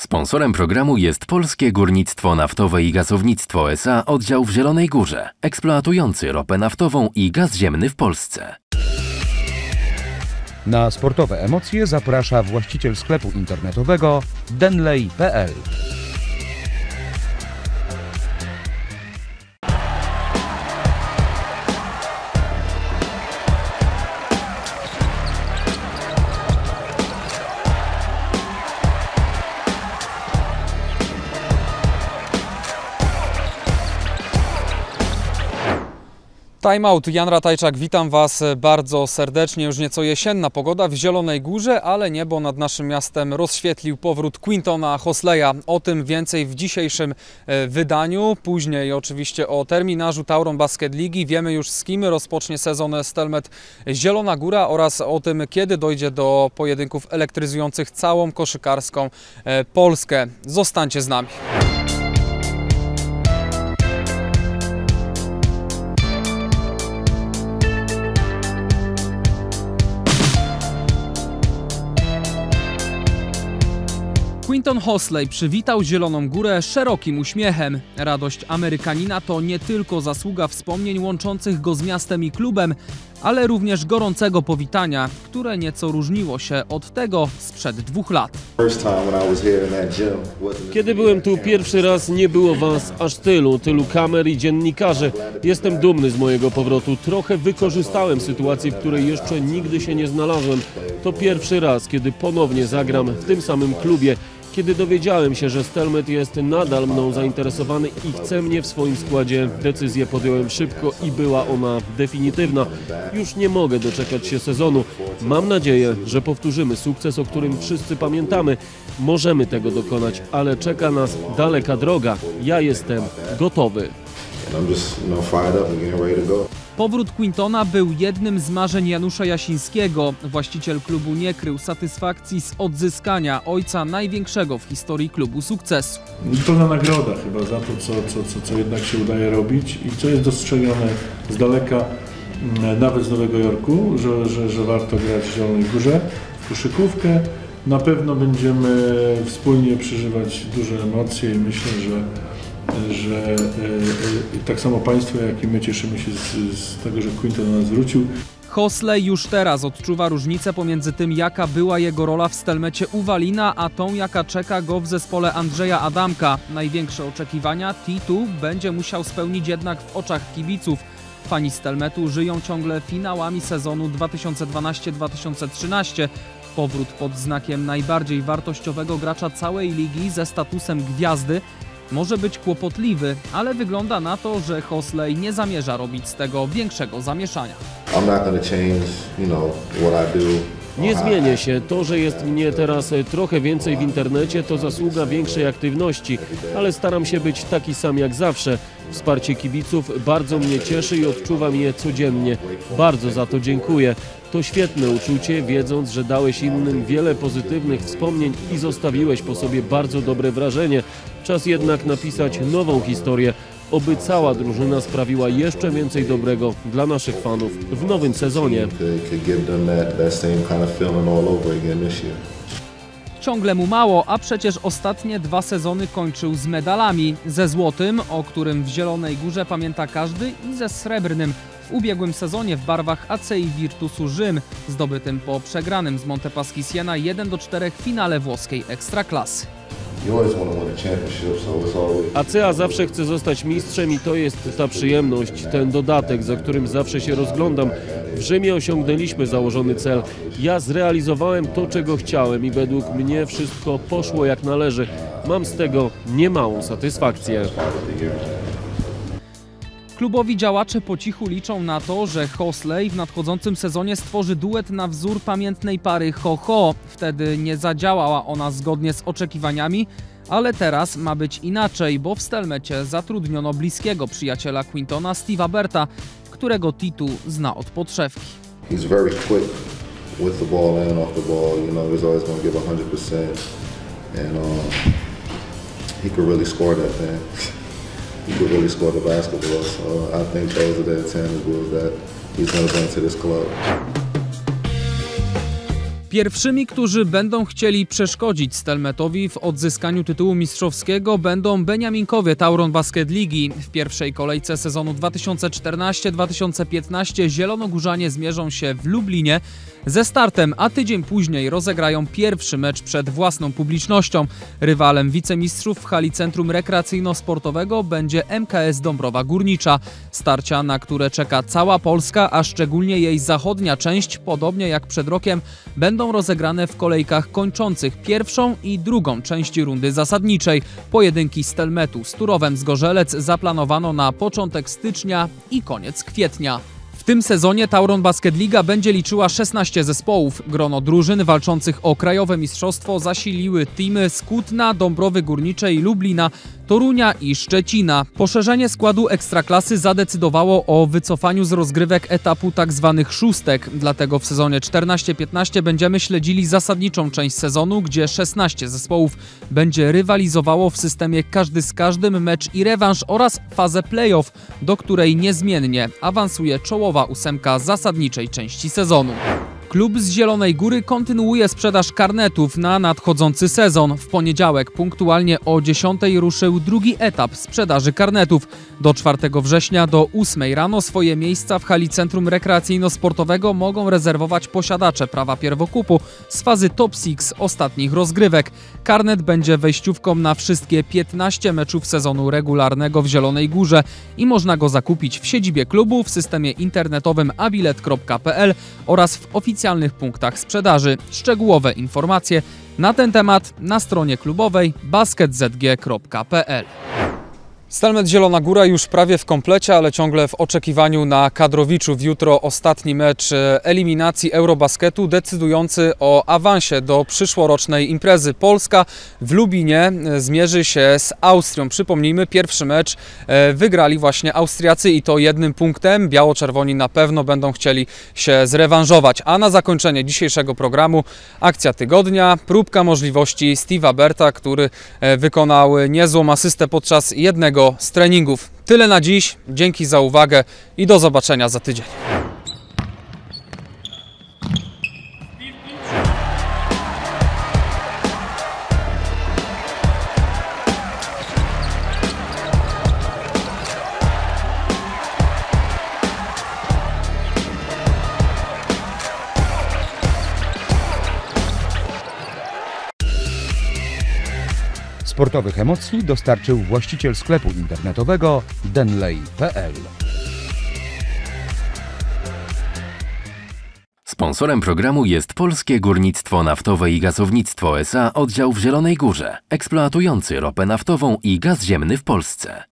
Sponsorem programu jest Polskie Górnictwo Naftowe i Gazownictwo SA oddział w Zielonej Górze, eksploatujący ropę naftową i gaz ziemny w Polsce. Na sportowe emocje zaprasza właściciel sklepu internetowego denley.pl. Time out. Jan Ratajczak, witam Was bardzo serdecznie. Już nieco jesienna pogoda w Zielonej Górze, ale niebo nad naszym miastem rozświetlił powrót Quintona Hosleya. O tym więcej w dzisiejszym e, wydaniu. Później oczywiście o terminarzu Tauron Basket Ligi. Wiemy już z kim rozpocznie sezon Stelmet Zielona Góra oraz o tym, kiedy dojdzie do pojedynków elektryzujących całą koszykarską e, Polskę. Zostańcie z nami. Quinton Hosley przywitał Zieloną Górę szerokim uśmiechem. Radość Amerykanina to nie tylko zasługa wspomnień łączących go z miastem i klubem, ale również gorącego powitania, które nieco różniło się od tego sprzed dwóch lat. Kiedy byłem tu pierwszy raz, nie było was aż tylu, tylu kamer i dziennikarzy. Jestem dumny z mojego powrotu. Trochę wykorzystałem sytuację, w której jeszcze nigdy się nie znalazłem. To pierwszy raz, kiedy ponownie zagram w tym samym klubie. Kiedy dowiedziałem się, że Stelmet jest nadal mną zainteresowany i chce mnie w swoim składzie, decyzję podjąłem szybko i była ona definitywna. Już nie mogę doczekać się sezonu. Mam nadzieję, że powtórzymy sukces, o którym wszyscy pamiętamy. Możemy tego dokonać, ale czeka nas daleka droga. Ja jestem gotowy. To. Powrót Quintona był jednym z marzeń Janusza Jasińskiego. Właściciel klubu nie krył satysfakcji z odzyskania ojca największego w historii klubu sukcesu. Pełna nagroda chyba za to, co, co, co, co jednak się udaje robić i co jest dostrzegane z daleka, mm, nawet z Nowego Jorku, że, że, że warto grać w Zielonej Górze w koszykówkę. Na pewno będziemy wspólnie przeżywać duże emocje i myślę, że że e, e, tak samo Państwo, jak i my cieszymy się z, z tego, że Quinton do nas wrócił. Hosley już teraz odczuwa różnicę pomiędzy tym, jaka była jego rola w Stelmecie Uwalina, a tą, jaka czeka go w zespole Andrzeja Adamka. Największe oczekiwania Titu będzie musiał spełnić jednak w oczach kibiców. Fani Stelmetu żyją ciągle finałami sezonu 2012-2013. Powrót pod znakiem najbardziej wartościowego gracza całej ligi ze statusem gwiazdy może być kłopotliwy, ale wygląda na to, że Hosley nie zamierza robić z tego większego zamieszania. I'm not change, you know, what I do. Nie zmienię się. To, że jest mnie teraz e, trochę więcej w internecie, to zasługa większej aktywności, ale staram się być taki sam jak zawsze. Wsparcie kibiców bardzo mnie cieszy i odczuwam je codziennie. Bardzo za to dziękuję. To świetne uczucie, wiedząc, że dałeś innym wiele pozytywnych wspomnień i zostawiłeś po sobie bardzo dobre wrażenie. Czas jednak napisać nową historię, oby cała drużyna sprawiła jeszcze więcej dobrego dla naszych fanów w nowym sezonie. Ciągle mu mało, a przecież ostatnie dwa sezony kończył z medalami. Ze złotym, o którym w Zielonej Górze pamięta każdy, i ze srebrnym w ubiegłym sezonie w barwach ACI Virtusu Rzym, zdobytym po przegranym z Montepaschi Siena 1-4 finale włoskiej Ekstraklasy. You always want to win a championship, so it's always ACA zawsze chce zostać mistrzem i to jest ta przyjemność, ten dodatek, za którym zawsze się rozglądam. W Rzymie osiągnęliśmy założony cel. Ja zrealizowałem to, czego chciałem i według mnie wszystko poszło jak należy. Mam z tego niemałą satysfakcję. Klubowi działacze po cichu liczą na to, że Hosley w nadchodzącym sezonie stworzy duet na wzór pamiętnej pary Ho-Ho. Wtedy nie zadziałała ona zgodnie z oczekiwaniami, ale teraz ma być inaczej, bo w Stelmecie zatrudniono bliskiego przyjaciela Quintona, Steve'a Berta, którego Titu zna od podszewki. he's very quick with the ball and off the ball. You know, he's always going to give 100%. And um, he could really score that thing. he could really score the basketball. So I think those are the intangibles that he's going to bring to this club. Pierwszymi, którzy będą chcieli przeszkodzić Stelmetowi w odzyskaniu tytułu mistrzowskiego będą Beniaminkowie Tauron Basket Ligi. W pierwszej kolejce sezonu 2014-2015 Zielonogórzanie zmierzą się w Lublinie ze startem, a tydzień później rozegrają pierwszy mecz przed własną publicznością. Rywalem wicemistrzów w hali Centrum Rekreacyjno-Sportowego będzie MKS Dąbrowa Górnicza. Starcia, na które czeka cała Polska, a szczególnie jej zachodnia część, podobnie jak przed rokiem, będą rozegrane w kolejkach kończących pierwszą i drugą części rundy zasadniczej. Pojedynki Stelmetu z Turowem z Gorzelec zaplanowano na początek stycznia i koniec kwietnia. W tym sezonie Tauron Basket Liga będzie liczyła 16 zespołów. Grono drużyn walczących o krajowe mistrzostwo zasiliły teamy z Kutna, Dąbrowy Górniczej, Lublina, Torunia i Szczecina. Poszerzenie składu Ekstraklasy zadecydowało o wycofaniu z rozgrywek etapu tzw. szóstek. Dlatego w sezonie 14-15 będziemy śledzili zasadniczą część sezonu, gdzie 16 zespołów będzie rywalizowało w systemie każdy z każdym mecz i rewanż oraz fazę playoff, do której niezmiennie awansuje czołowa ósemka zasadniczej części sezonu. Klub z Zielonej Góry kontynuuje sprzedaż karnetów na nadchodzący sezon. W poniedziałek punktualnie o 10 ruszył drugi etap sprzedaży karnetów. Do 4 września do 8 rano swoje miejsca w hali Centrum Rekreacyjno-Sportowego mogą rezerwować posiadacze prawa pierwokupu z fazy Top 6 ostatnich rozgrywek. Karnet będzie wejściówką na wszystkie 15 meczów sezonu regularnego w Zielonej Górze i można go zakupić w siedzibie klubu w systemie internetowym abilet.pl oraz w oficjalnych punktach sprzedaży. Szczegółowe informacje na ten temat na stronie klubowej basketzg.pl. Stelmet Zielona Góra już prawie w komplecie, ale ciągle w oczekiwaniu na Kadrowiczów. Jutro ostatni mecz e, eliminacji Eurobasketu decydujący o awansie do przyszłorocznej imprezy. Polska w Lubinie e, zmierzy się z Austrią. Przypomnijmy, pierwszy mecz e, wygrali właśnie Austriacy i to jednym punktem. Biało-czerwoni na pewno będą chcieli się zrewanżować. A na zakończenie dzisiejszego programu akcja tygodnia, próbka możliwości Steve'a Berta, który wykonał niezłą asystę podczas jednego z treningów. Tyle na dziś. Dzięki za uwagę i do zobaczenia za tydzień. Sportowych emocji dostarczył właściciel sklepu internetowego denley.pl. Sponsorem programu jest Polskie Górnictwo Naftowe i Gazownictwo SA oddział w Zielonej Górze, eksploatujący ropę naftową i gaz ziemny w Polsce.